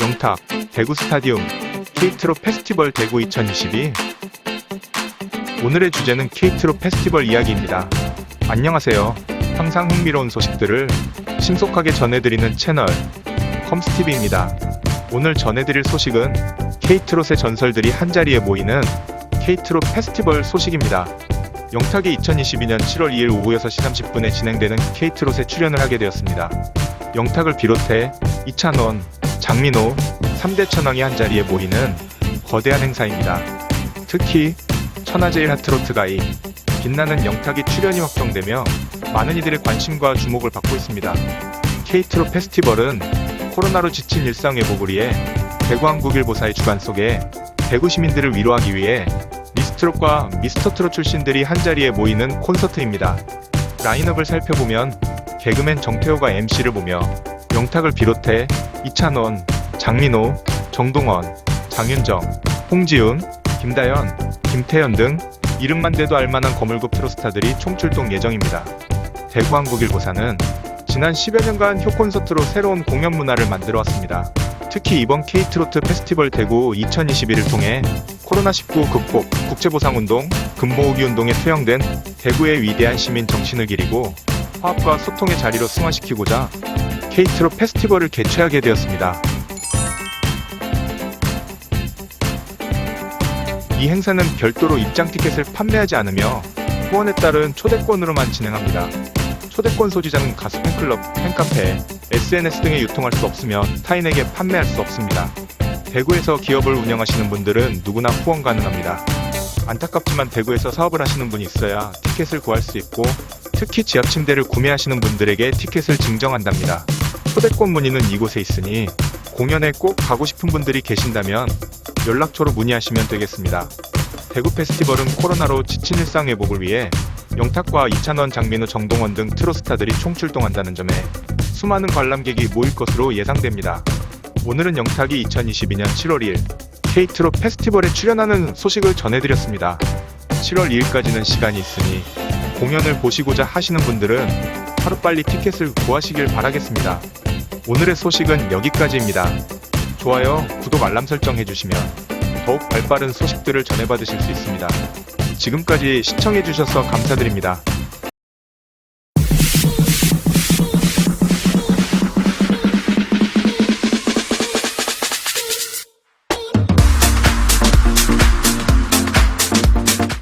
영탁, 대구 스타디움, 케이트로 페스티벌 대구 2022 오늘의 주제는 케이트로 페스티벌 이야기입니다. 안녕하세요. 항상 흥미로운 소식들을 신속하게 전해드리는 채널 컴스티비입니다. 오늘 전해드릴 소식은 케이트롯의 전설들이 한자리에 모이는 케이트롯 페스티벌 소식입니다. 영탁이 2022년 7월 2일 오후 6시 30분에 진행되는 케이트롯에 출연을 하게 되었습니다. 영탁을 비롯해 이찬원, 장민호, 3대 천왕이 한자리에 모이는 거대한 행사입니다. 특히 천하제일 핫트로트 가이, 빛나는 영탁이 출연이 확정되며 많은 이들의 관심과 주목을 받고 있습니다. 케이트롯 페스티벌은 코로나로 지친 일상 회복을 위해 대구한국일보사의 주관 속에 대구 시민들을 위로하기 위해 미스트롯과 미스터트롯 출신들이 한자리에 모이는 콘서트입니다. 라인업을 살펴보면 개그맨 정태호가 MC를 보며 영탁을 비롯해 이찬원, 장민호, 정동원, 장윤정, 홍지훈, 김다연, 김태현 등 이름만 대도 알만한 거물급 트로스타들이 총출동 예정입니다. 대구 한국일보사는 지난 10여 년간 효 콘서트로 새로운 공연 문화를 만들어 왔습니다. 특히 이번 K트로트 페스티벌 대구 2021을 통해 코로나19 극복, 국제보상운동, 금모으기 운동에 투영된 대구의 위대한 시민 정신을 기리고 화합과 소통의 자리로 승화시키고자 K트로 페스티벌을 개최하게 되었습니다. 이 행사는 별도로 입장 티켓을 판매하지 않으며 후원에 따른 초대권으로만 진행합니다. 초대권 소지자는 가수 팬클럽, 팬카페, SNS 등에 유통할 수 없으며 타인에게 판매할 수 없습니다. 대구에서 기업을 운영하시는 분들은 누구나 후원 가능합니다. 안타깝지만 대구에서 사업을 하시는 분이 있어야 티켓을 구할 수 있고 특히 지압 침대를 구매하시는 분들에게 티켓을 증정한답니다. 초대권 문의는 이곳에 있으니 공연에 꼭 가고 싶은 분들이 계신다면 연락처로 문의하시면 되겠습니다. 대구 페스티벌은 코로나로 지친 일상 회복을 위해 영탁과 이찬원, 장민호, 정동원 등 트로스타들이 총출동한다는 점에 수많은 관람객이 모일 것으로 예상됩니다. 오늘은 영탁이 2022년 7월 2일 K트로 페스티벌에 출연하는 소식을 전해드렸습니다. 7월 2일까지는 시간이 있으니 공연을 보시고자 하시는 분들은 하루빨리 티켓을 구하시길 바라겠습니다. 오늘의 소식은 여기까지입니다. 좋아요, 구독, 알람 설정 해주시면 더욱 발빠른 소식들을 전해받으실 수 있습니다. 지금까지 시청해주셔서 감사드립니다.